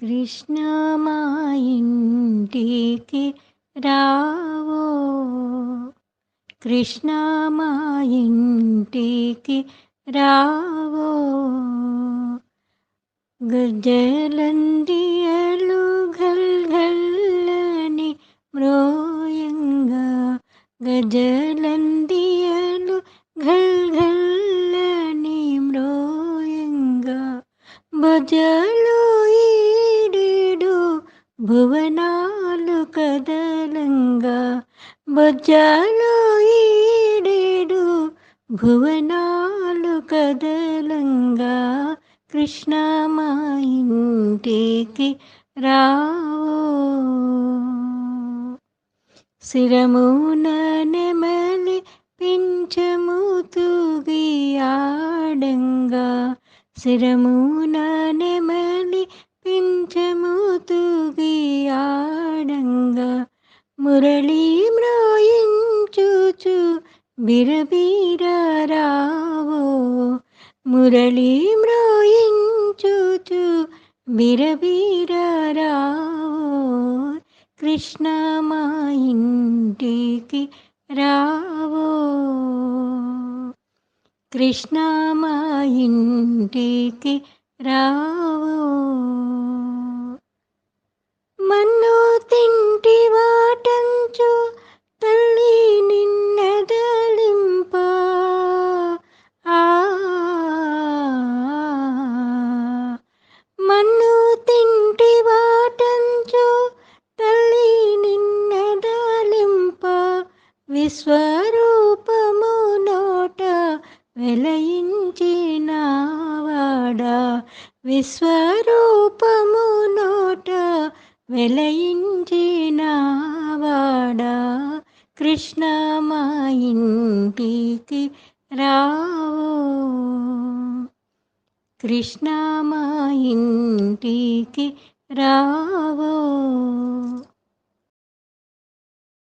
కృష్ణ మా ఇంటికి రావో కృష్ణ మా ఇంటికి రావో గజలందియలు ఘల్ ఘల్లని మ్రోయంగా గజలందియలు ఘల్ ఘల్లని మ్రోయంగా భజలు ఈడేడు భువనాలు కదలంగా భజలు ఈడేడు భువనాలు కదలంగా కృష్ణ మా ఇంటికి రావు. శిరమున నెమలి పింఛము తూగి ఆడంగా శిరమున నెమలి పింఛము తూ ఆడంగా మురళీ మ్రోయించుచు బిరబీరారావో. మురళీ మ్రోయించుచు బిరబీరారావో. కృష్ణ మా ఇంటికి రావో. కృష్ణ మా ఇంటికి రావో. విశ్వరూపము నోట వెలయించినవాడా. విశ్వరూపము నోట వెలయించినవాడా. కృష్ణ మా ఇంటికి రావు. కృష్ణ మా ఇంటికి రావో.